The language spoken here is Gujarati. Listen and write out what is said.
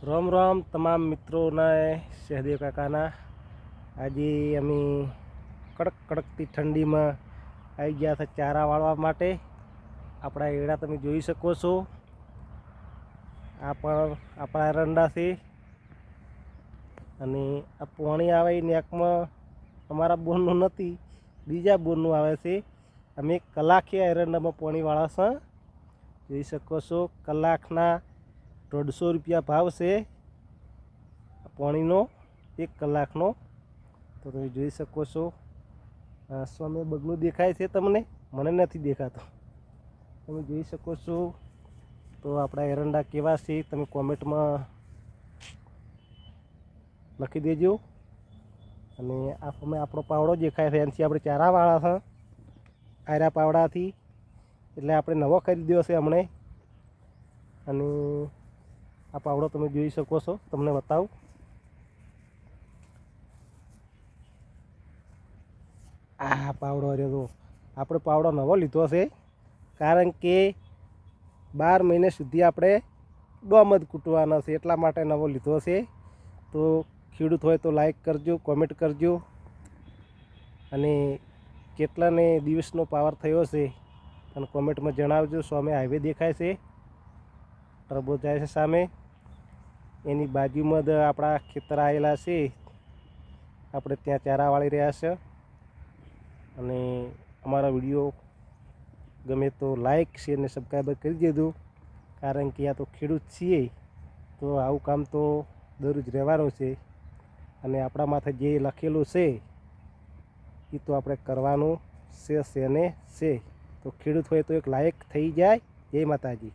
રામ રામ તમામ મિત્રોને સહદેવ કાકાના. આજે અમે કડક કડકતી ઠંડીમાં આવી ગયા છે ચારા વાળવા માટે. આપણા એડા તમે જોઈ શકો છો. આ પણ આપણા એરંડા છે. અને આ પોણી આવે એ નેકમાં અમારા બોરનું નથી, બીજા બોરનું આવે છે. અમે કલાકે એરંડામાં પોણી વાળા છે. જોઈ શકો છો કલાકના દોઢસો રૂપિયા ભાવ છે. પાણીનો એક કલાકનો. તો તમે જોઈ શકો છો. સામે બગલું દેખાય છે તમને. મને નથી દેખાતું. તમે જોઈ શકો છો. તો આપણા એરંડા કેવા છે તમે કોમેન્ટમાં લખી દેજો. અને અમે આપણો પાવડો દેખાય છે. એનાથી આપણે ચારાવાળા છે. આયરા પાવડાથી. એટલે આપણે નવો ખરીદ્યો છે હમણે. અને આ પાવડો તમે જોઈ શકો છો, તમને બતાવું. આ પાવડો અરે તો આપણે પાવડો નવો લીધો છે, કારણ કે બાર મહિને સુધી આપણે ડોમ જ કૂટવાના છે, એટલા માટે નવો લીધો છે. તો ખેડૂત હોય તો લાઈક કરજો કોમેન્ટ કરજો. અને કેટલાને દિવસનો પાવર થયો છે, અને કોમેન્ટમાં જણાવજો સામે હાઈવે દેખાય છે. ટર્બો જાય છે સામે. એની બાજુમાં જ આપણા ખેતર આવેલા છે. આપણે ત્યાં ચારા વાળી રહ્યા છે. અને અમારા વીડિયો ગમે તો લાઇક શેર ને સબસ્ક્રાઈબર કરી દેજો. કારણ કે આ તો ખેડૂત છીએ. તો આવું કામ તો દરરોજ રહેવાનું છે. અને આપણા માથે જે લખેલું છે, એ તો આપણે કરવાનું છે છે છે. તો ખેડૂત હોય તો એક લાયક થઈ જાય. જય માતાજી.